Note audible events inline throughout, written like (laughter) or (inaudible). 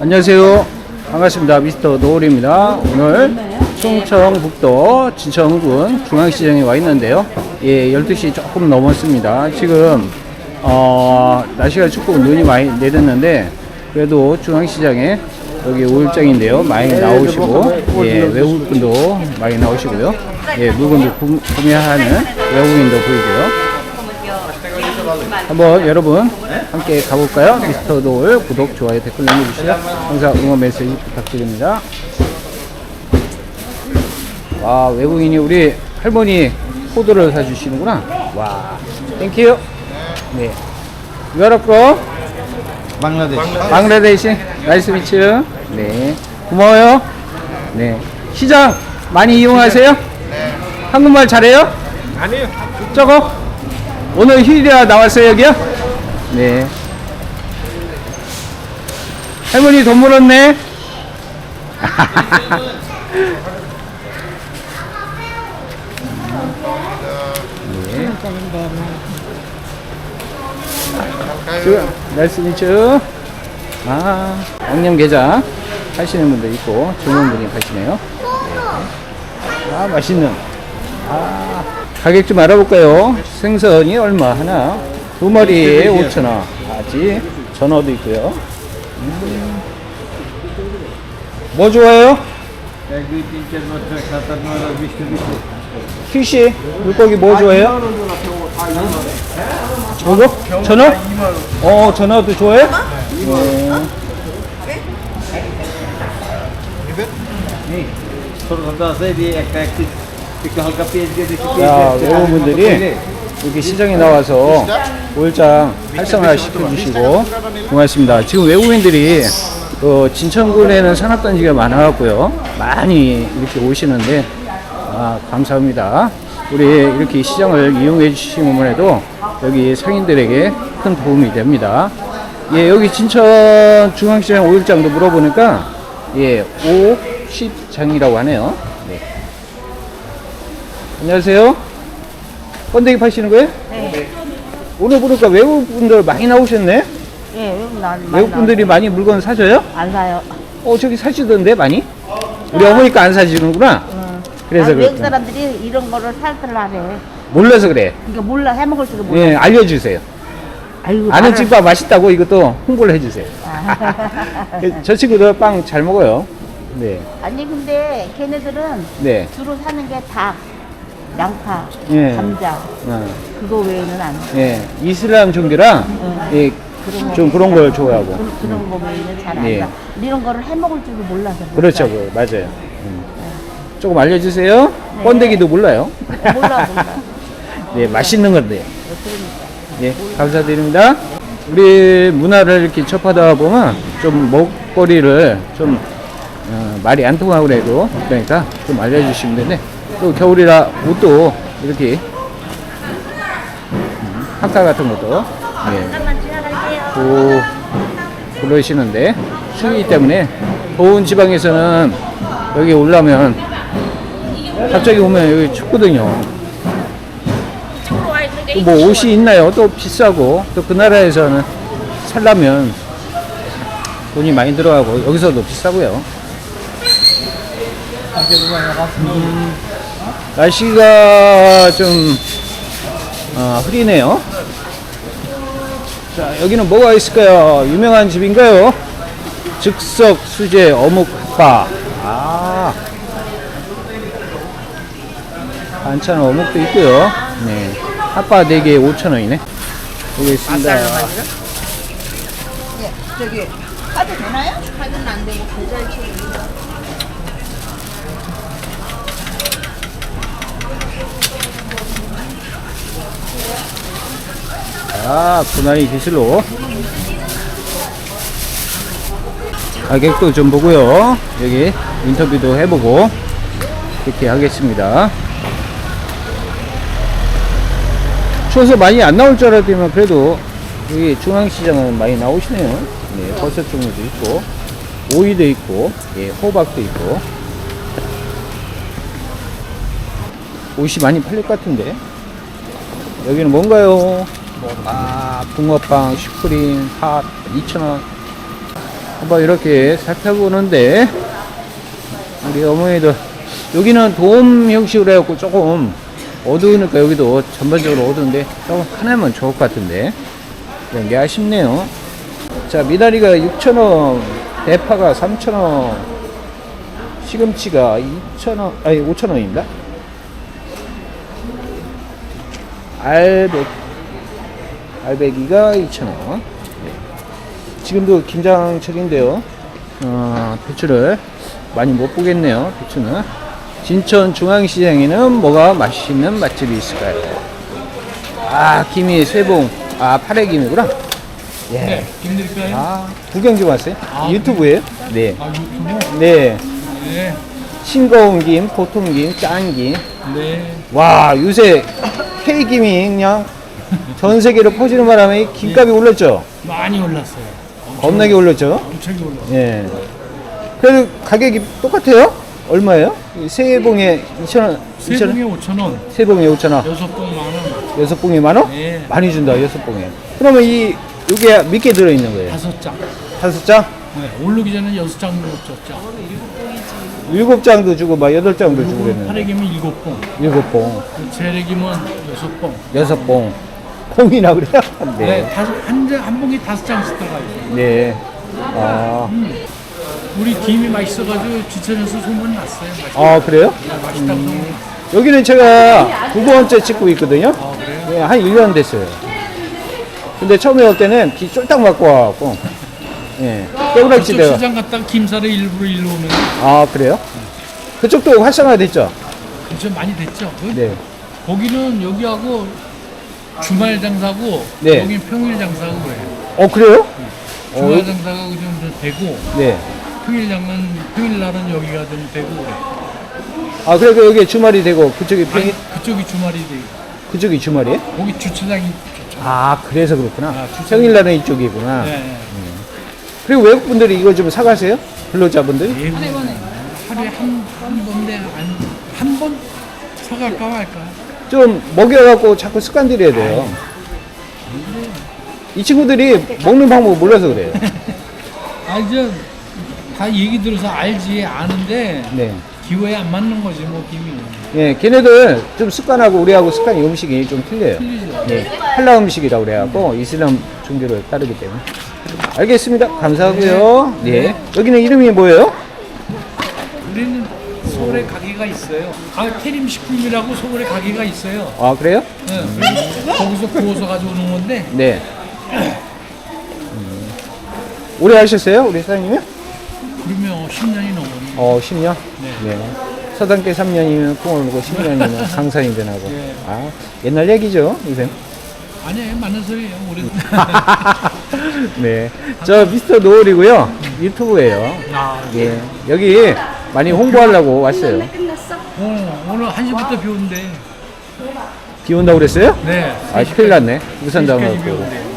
안녕하세요. 반갑습니다. 미스터 노을입니다. 오늘 충청북도 진천군 중앙시장에 와 있는데요. 예, 12시 조금 넘었습니다. 지금, 어, 날씨가 춥고 눈이 많이 내렸는데, 그래도 중앙시장에 여기 오일장인데요. 많이 나오시고, 예, 외국분도 많이 나오시고요. 예, 물건도 구, 구매하는 외국인도 보이고요. 한번 여러분 함께 가볼까요? 미스터 노을 구독, 좋아요, 댓글 남겨주시죠. 항상 응원 메시지 부탁드립니다. 와 외국인이 우리 할머니 포도를 사주시는구나. 와 땡큐. 네. Bangladesh. 방글라데시. 나이스 미츠. 네. 고마워요. 네. 시장 많이 이용하세요? 네. 한국말 잘해요? 아니요. 저거? 오늘 휴일이라 나왔어요, 여기요? 네. 할머니 돈 물었네? (laughs) 네. 지금 말씀이죠? 아, 양념 게장 하시는 분도 있고, 젊은 분이 가시네요. 네. 아, 맛있는. 아, 가격 좀 알아볼까요? 생선이 얼마 하나? 두 마리에 5,000원. 아지, 전어도 있고요. 음. 뭐 좋아해요? 피시, 물고기 뭐 좋아해요? 이거? 전어? 어, 전어도 좋아해? 어, 야, 외국분들이 이렇게 시장에 나와서 올장 활성화 시켜주시고 고맙습니다. 지금 외국인들이 그 진천군에는 산업단지가 많아갖고요. 많이 이렇게 오시는데 아, 감사합니다. 우리 이렇게 시장을 이용해 주시면 해도 여기 상인들에게 큰 도움이 됩니다. 예, 여기 진천 중앙시장 5일장도 물어보니까 예, 50장이라고 하네요. 네. 안녕하세요. 번데기 파시는 거예요? 네. 오늘 보니까 외국분들 많이 나오셨네? 예, 외국 나 많이 외국분들이 많이 물건 사줘요? 나와요. 안 사요. 어, 저기 사시던데, 많이? 우리 어머니가 안 사주는구나? 응. 그래서 아, 외국 그렇구나. 사람들이 이런 거를 살뜰하래. 몰라서 그래. 그러니까 몰라 해먹을 줄도 몰라. 예, 알려주세요. 아이고, 아는 말을- 집밥 맛있다고 이것도 홍보를 해주세요. 아. (laughs) 저 친구들 빵 잘 먹어요. 네. 아니 근데 걔네들은 네. 주로 사는 게 닭, 양파, 예. 감자 어, 그거 외에는 안 사. 예. 이슬람 종교랑 예, 좀 그런 걸 좋아하고. 그, 그런 거 외에는 잘 안 예. 사. 이런 거를 해먹을 줄도 몰라서. 못 그렇죠. 그, 맞아요. 음. 조금 알려주세요. 네. 번데기도 몰라요. 몰라 몰라. (laughs) 네, 맛있는 건데요. 예, 감사드립니다. 우리 문화를 이렇게 접하다 보면 좀 먹거리를 좀 어, 말이 안 통하고 그래도 그러니까 좀 알려주시면 되는데 또 겨울이라 옷도 이렇게 음, 학과 같은 것도 예. 또 그러시는데 추위 때문에 더운 지방에서는 여기 올라면 갑자기 오면 여기 춥거든요. 또뭐 옷이 있나요? 또 비싸고 또 그 나라에서는 살려면 돈이 많이 들어가고 여기서도 비싸고요. 음, 날씨가 좀 어, 흐리네요. 자 여기는 뭐가 있을까요? 유명한 집인가요? 즉석 수제 어묵 핫바. 아 반찬 어묵도 있고요. 네. 핫바 4개에 5,000원이네. 여기 있습니다. 예, 저기 카드 되나요? 카드는 안 되고 계좌이체. 아, 분할이 기술로. 가격도 좀 보고요. 여기 인터뷰도 해보고 이렇게 하겠습니다. 추워서 많이 안 나올 줄 알았더니 그래도 여기 중앙시장은 많이 나오시네요. 네, 버섯 종류도 있고 오이도 있고 예, 호박도 있고 옷이 많이 팔릴 것 같은데 여기는 뭔가요? 아, 붕어빵, 슈크림, 팥, 2,000원. 한번 이렇게 살펴보는데, 우리 어머니들, 여기는 돔 형식으로 해갖고 조금 어두우니까 여기도 전반적으로 어두운데, 조금 하나면 좋을 것 같은데, 이런 게 아쉽네요. 자, 미나리가 6,000원, 대파가 3,000원, 시금치가 2,000원, 아니 5,000원입니다. 알백, 알배기가 2,000원. 지금도 김장철인데요. 어, 배추를 많이 못 보겠네요. 배추는. 진천 중앙시장에는 뭐가 맛있는 맛집이 있을까요? 아, 김이 세봉. 아, 파래 김이구나. 예. 네, 김드릴까요? 아, 구경 좀 왔어요? 아, 유튜브에요? 네. 아, 유튜브? 네. 네, 싱거운 김, 보통 김, 짠 김. 네. 와, 요새 K김이 그냥 전 세계로 퍼지는 바람에 김값이 올랐죠? 많이 올랐어요. 겁나게 올랐죠? 엄청 올랐어요. 예. 그래도 가격이 똑같아요? 얼마예요? 이세 봉에 2,000원, 세 2,000원? 봉에 5천 원, 세 봉에 5,000원. 여섯 봉만 원, 여섯 봉에 만 원? 네. 많이 준다, 여섯 봉에. 그러면 이, 이게 몇 개 들어있는 거예요? 다섯 장. 다섯 장? 네, 오르기 전에 여섯 장 먹었죠. 일곱 장도 주고, 막 여덟 장도 주고 그랬는데. 파래김은 일곱 봉, 일곱 봉, 재래김은 여섯 봉. 여섯 봉. 봉이나 그래요? 네, 네. 다섯 한, 장- 한 봉이 다섯 장씩 들어가요. 네. 아, 우리 김이 맛있어가지고 주천에서 소문 났어요. 맛있, 아 그래요? 맛있다고 소문 났어요. 여기는 제가 두 번째 찍고 있거든요. 아, 그래요? 네, 한 1년 됐어요. 근데 처음에 올 때는 비 쫄딱 맞고 와갖고, 예, 그쪽 깨우락지대가. 시장 갔다가 김사를 일부러 일로 거 아, 그래요? 그쪽도 활성화 됐죠? 그좀 많이 됐죠. 그 네. 거기는 여기하고 주말 장사고 네. 여기는 평일 장사고 그래요. 어, 그래요? 주말 어, 장사가 좀 되고 네. 평일 장은 평일 날은 여기가 좀 되고 그래. 아, 그래, 여기 주말이 되고, 그쪽이 아니 평일, 그쪽이 주말이 되고 그쪽이 주말이에요? 거기 주차장이 좋죠. 아, 그래서 그렇구나. 아, 주차장. 평일날은 이쪽이구나. 네. 네. 그리고 외국 분들이 이거 좀 사가세요? 근로자분들이? 대부분 하루에 한 한 번데 한번 사갈까 말까. 좀 먹여갖고 자꾸 습관 들여야 돼요. 이 친구들이 먹는 방법을 몰라서 그래요. (laughs) 아 이제 다 얘기 들어서 알지 아는데 네. 기호에 안 맞는 거지 뭐 김이 예, 걔네들 좀 습관하고 우리하고 습관이 음식이 좀 틀려요. 틀리죠. 예, 할라 음식이라고 그래갖고 이슬람 종교를 따르기 때문에. 알겠습니다. 감사하고요. 네. 여기는 이름이 뭐예요? 우리는 서울에 가게가 있어요. 아 태림 식품이라고 서울에 가게가 있어요. 아, 그래요? 네, 그래서 거기서 구워서 가져오는 건데 네. 음. 오래 하셨어요? 우리 사장님이요? 그러면 10년이 넘었네. 어, 10년? 네. 서당계 3년이면 콩을 먹고 10년이면 강산인전하고. 네. 아, 옛날 얘기죠, 이쌤. 아니에요, 맞는 소리예요. 우리 (laughs) 네. 저 미스터 노을이고요. 유튜브예요. 아, 예. 여기 많이 홍보하려고 왔어요. 오늘 오늘 1 시부터 비 온대. 비 온다고 그랬어요? 네. 아, 큰일 났네. 우산도 안 시까지 비 갖고. 온대.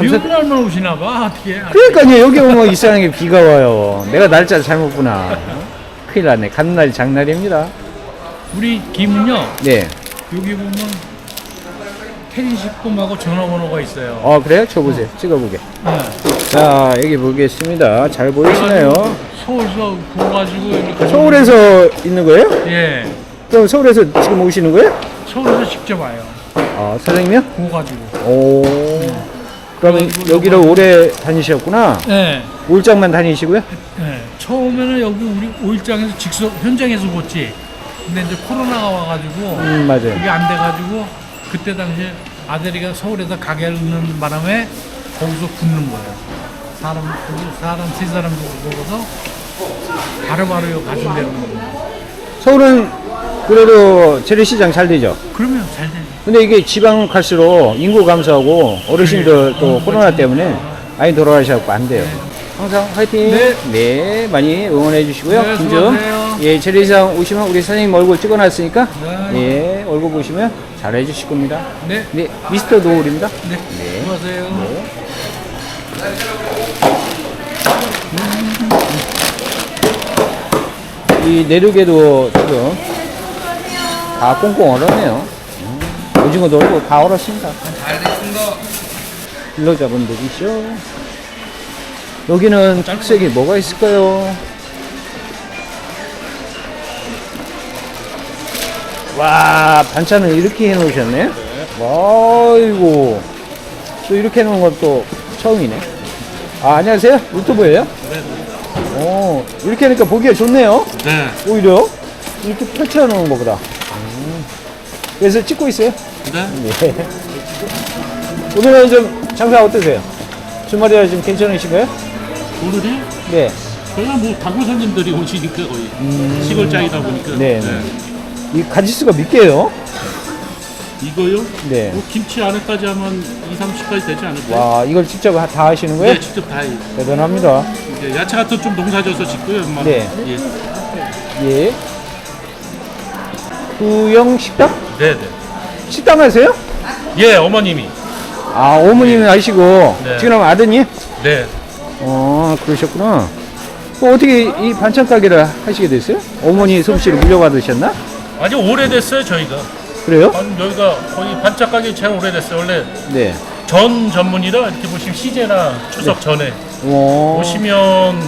비 감사- 오는 날만 오시나 봐. 어떻게? 그러니까요, 여기 오면 이상하게 비가 와요. 내가 날짜를 잘못 보나. 큰일 났네. 가는 날이 장날입니다. 우리 김은요. 네. 여기 보면 태린 식품하고 전화번호가 있어요. 어, 그래요? 줘보세요. 찍어보게. 네. 자, 여기 보겠습니다. 잘 보이시나요? 서울서 구워가지고 이렇게 서울에서 있는 거예요? 예. 그럼 서울에서 지금 오시는 거예요? 서울에서 직접 와요. 아, 사장님이요? 구워가지고. 오. 그러면 여기를 오래 다니셨구나. 네. 울장만 다니시고요? 네. 처음에는 여기 우리 오일장에서 직접 현장에서 봤지. 근데 이제 코로나가 와가지고 음, 맞아요. 그게 안 돼가지고 그때 당시에 아들이가 서울에서 가게를 넣는 바람에 거기서 굽는 거예요. 사람 거기 사람 세 사람 먹어서 바로바로 요 가준 대로 먹는 거예요. 서울은 그래도 재래시장 잘 되죠? 그러면 잘 되죠. 근데 이게 지방 갈수록 인구 감소하고 어르신들 또 어, 코로나 맞아요. 때문에 많이 돌아가셔서 안 돼요. 항상 화이팅! 네. 네, 많이 응원해 주시고요. 네, 수고하세요. 예, 재래시장 오시면 우리 사장님 얼굴 찍어놨으니까 네. 예, 얼굴 보시면 잘해 주실 겁니다. 네. 네, 미스터 노을입니다. 네. 네. 수고하세요. 이 내륙에도 지금 다 꽁꽁 얼었네요. 음. 오징어도 얼고 다 얼었습니다. 근로자분들이죠. 여기는 특색이 뭐가 있을까요? 와, 반찬을 이렇게 해 놓으셨네? 아이고. 또 이렇게 해 놓은 것도 처음이네. 아, 안녕하세요. 유튜브예요 오, 이렇게 하니까 보기가 좋네요. 네. 오히려. 이렇게 펼쳐 놓은 것보다. 음. 그래서 찍고 있어요. 네. 예. 오늘은 좀 장사 어떠세요? 주말이라 좀 괜찮으신가요? 오늘이 네. 저희가 뭐 단골 손님들이 오시니까 거의 시골장이다 보니까. 음. 네. 이 가지수가 몇 개예요? 이거요? 네. 뭐 김치 안에까지 하면 2, 30까지 되지 않을까요? 와, 이걸 직접 다 하시는 거예요? 네, 직접 다 해요. 대단합니다. 이제 야채 같은 좀 농사져서 짓고요. 엄마. 네. 예. 예. 구영 식당? 네, 네. 식당 하세요? 예, 어머님이. 아, 어머님은 아시고, 네. 지금 아드님? 네. 어, 그러셨구나. 또 어떻게 이 반찬 가게를 하시게 됐어요? 어머니 솜씨를 물려받으셨나? 아주 오래됐어요, 저희가. 그래요? 한 여기가 거의 반짝 가게 제일 오래됐어요. 원래 네. 전 전문이라 이렇게 보시면 시제나 추석 전에 오. 오시면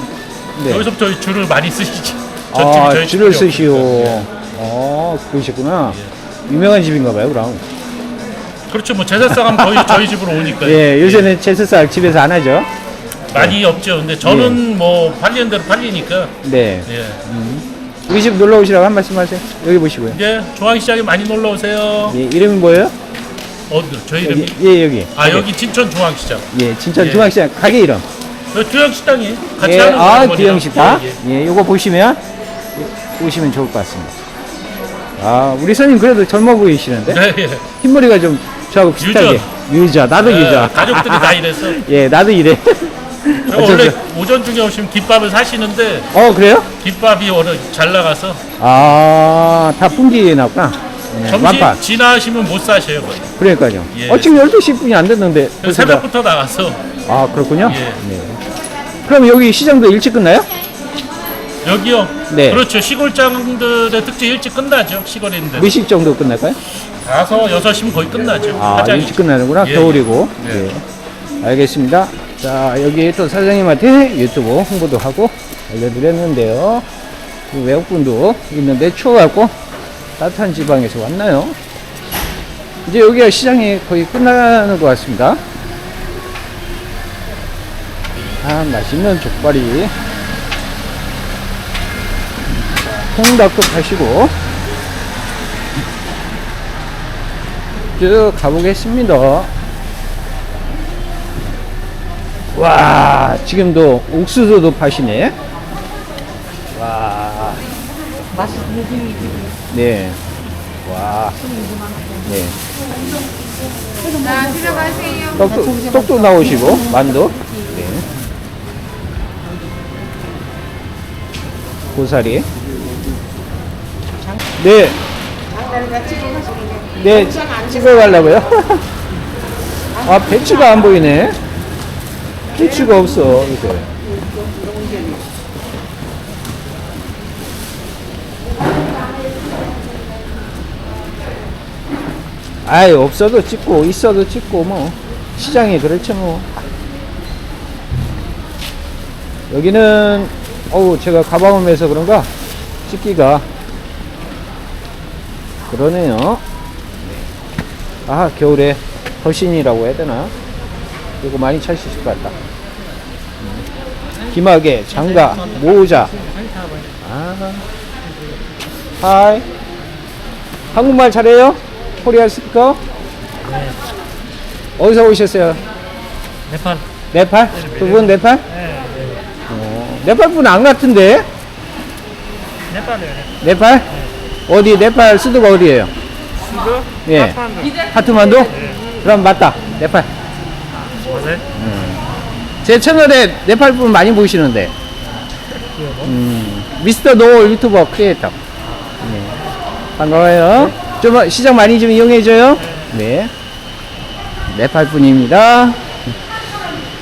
네. 여기서부터 줄을 많이 쓰시지. 집이 아, 저희 줄을 집이요. 쓰시오. 예. 어, 그러셨구나. 유명한 집인가 봐요, 그럼. 그렇죠. 뭐 제사상 하면 거의 저희 집으로 오니까. 예, 요새는 제사살 집에서 안 하죠. 많이 없죠. 근데 저는 뭐 팔리는 대로 팔리니까. 네. 예. 우리 집 놀러 오시라고 한 말씀 하세요. 여기 보시고요. 이제 중앙 시장에 많이 놀러 오세요. 예, 이름이 뭐예요? 어디 저희 이름이? 여기, 예, 여기. 아 여기 진천 중앙 시장. 예, 진짜 예. 중앙시장 가게 이름. 여기 두영식당이 같이 예, 하는 아, 거거든요. 기영식당. 예, 예. 예, 요거 보시면 예, 오시면 좋을 것 같습니다. 아, 우리 손님 그래도 젊어 보이시는데 네, 예. 흰머리가 좀 저하고 비슷하게. 유자. 나도 네, 유자. 가족들이 다 이래서. (laughs) 예, 나도 이래. 저? 원래 오전 중에 오시면 김밥을 사시는데 어, 그래요? 김밥이 오늘 잘 나가서 아, 다 분기 나구나. 네, 점심 완판. 지나시면 못 사셔요. 거의. 그러니까요. 예. 어, 지금 12시 분이 안 됐는데. 벌써 다- 새벽부터 나가서 아, 그렇군요. 예. 네. 그럼 여기 시장도 일찍 끝나요? 여기요. 네. 그렇죠. 시골장들의 특징 일찍 끝나죠. 시골인데. 몇 시 정도 끝날까요? 가서 6시면 거의 끝나죠. 아, 화장이. 일찍 끝나는구나. 예, 겨울이고. 예. 예. 알겠습니다. 자, 여기 또 사장님한테 유튜브 홍보도 하고 알려드렸는데요. 그 외국분도 있는데 추워갖고 따뜻한 지방에서 왔나요? 이제 여기가 시장이 거의 끝나는 것 같습니다. 아, 맛있는 족발이. 홍닭도 파시고. 쭉 가보겠습니다. 와, 지금도 옥수수도 파시네. 와. 네. 와. 네. 자, 들어가세요. 떡도, 나오시고, 만두. 네. 고사리. 네. 네, 찍어가려고요. (laughs) 아, 배추가 안 보이네. 배추가 없어, 이거. 아이, 없어도 찍고, 있어도 찍고, 뭐. 시장이 그렇죠, 뭐. 여기는, 어우, 제가 가방을 매서 그런가? 찍기가. 그러네요. 네. 아, 겨울에 허신이라고 해야 되나? 이거 많이 찾으실 것 같다. 음. 기마개, 장갑, 모자. 아. 하이. 한국말 잘해요? 코리아 스피커? 어디서 오셨어요? 네팔. 네팔? 두 분 네팔? 어, 네팔 분 안 같은데? 네팔이요. 네팔? 어디 네팔 수도가 어디예요? 수도? 예. 카트만두? 그럼 맞다. 네팔. 맞아요? 제 채널에 네팔 분 많이 보시는데. 음, 미스터 노 유튜버 크리에이터. 네. 반가워요. 좀 시장 많이 좀 이용해줘요. 네. 네팔 분입니다.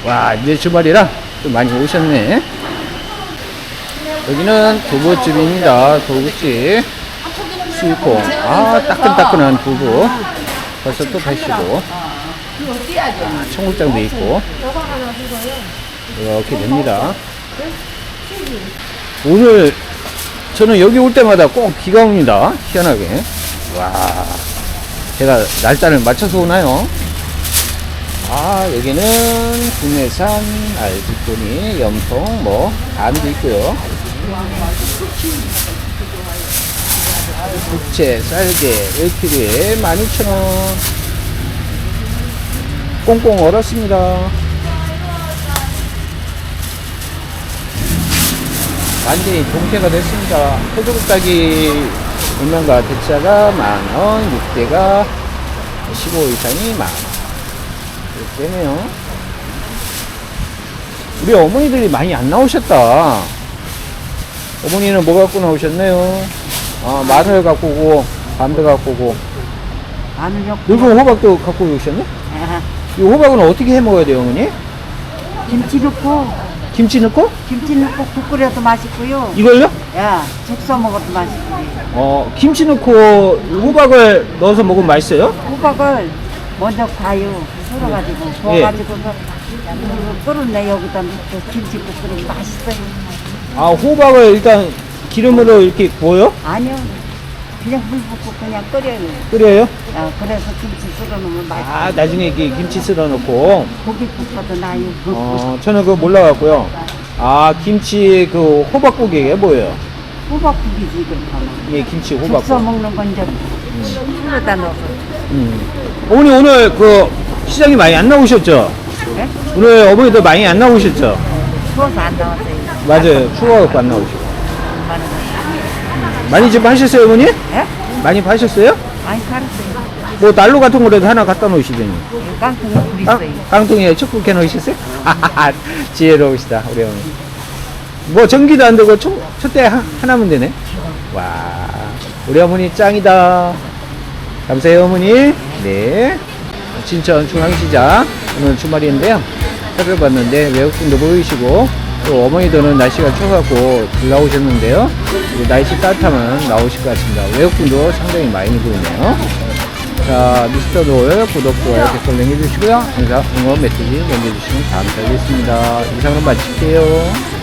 와, 이제 주말이라 좀 많이 오셨네. 여기는 두부집입니다. 두부집. 수육콩. 아, 따끈따끈한 두부. 벌써 또 그거 띄야죠. 청국장도 있고 이렇게 됩니다. 오늘 저는 여기 올 때마다 꼭 비가 옵니다. 희한하게. 와, 제가 날짜를 맞춰서 오나요? 아, 여기는 국내산 알지꼬니, 염통, 뭐, 안도 있고요. 부채, 쌀게, 1kg에 12,000원. 꽁꽁 얼었습니다. 완전히 동태가 됐습니다. 해조국닭이 울면과 대짜가 만원, 육대가 15 이상이 만원. 이렇게 되네요. 우리 어머니들이 많이 안 나오셨다. 어머니는 뭐 갖고 나오셨나요? 아, 마늘 갖고 오고, 밤도 갖고 오고, 마늘요. 늙은 호박도 갖고 오셨네? 이 호박은 어떻게 해 먹어야 돼요, 어머니? 김치 넣고 김치 넣고? 김치 넣고 국 끓여도 맛있고요. 이걸요? 야, 죽서 먹어도 맛있고요. 어, 김치 넣고 호박을 넣어서 먹으면 맛있어요? 호박을 먼저 봐요. 썰어가지고 구워가지고서 끓을내 여기다 넣고 김치 국 끓이면 맛있어요. 아, 호박을 일단 기름으로 이렇게 구워요? 아니요, 그냥 물 붓고 그냥 끓여요. 끓여요? 야, 그래서 김치 썰어 놓으면 맛있어요. 아, 나중에 이렇게 김치 쓸어 넣고. 고기 볶아도 나요. 어, 저는 그거 몰라갖고요. 아, 김치 그 호박국이에요? 뭐예요? 호박국이지 그렇다면. 예, 김치 죽서 호박국. 먹는 건 이제 술에다 넣어서. 음. 어머니 오늘 그 시장이 많이 안 나오셨죠? 네? 오늘 어머니도 많이 안 나오셨죠? 추워서 안 나왔어요. 맞아요. 추워갖고 안 나오시고. 많이 좀 하셨어요, 어머니? 예? 많이 파셨어요? 많이 팔았어요. 뭐 난로 같은 거라도 하나 갖다 놓으시더니. 깡통이 불 깡, 있어요. 깡통에 척국해 놓으셨어요? 지혜로우시다, 우리 어머니. 뭐 전기도 안 되고 초, 하, 하나면 되네. 와, 우리 어머니 짱이다. 감사해요, 어머니. 네. 진천 중앙시장 오늘 주말인데요. 살펴봤는데 외국분도 보이시고 또 어머니들은 날씨가 추워갖고. 이제 날씨 따뜻하면 나오실 것 같습니다. 외국분도 상당히 많이 보이네요. 자, 미스터 노을 구독, 좋아요, 댓글 남겨주시고요. 항상 응원 메시지 남겨주시면 감사하겠습니다. 이상으로 마칠게요.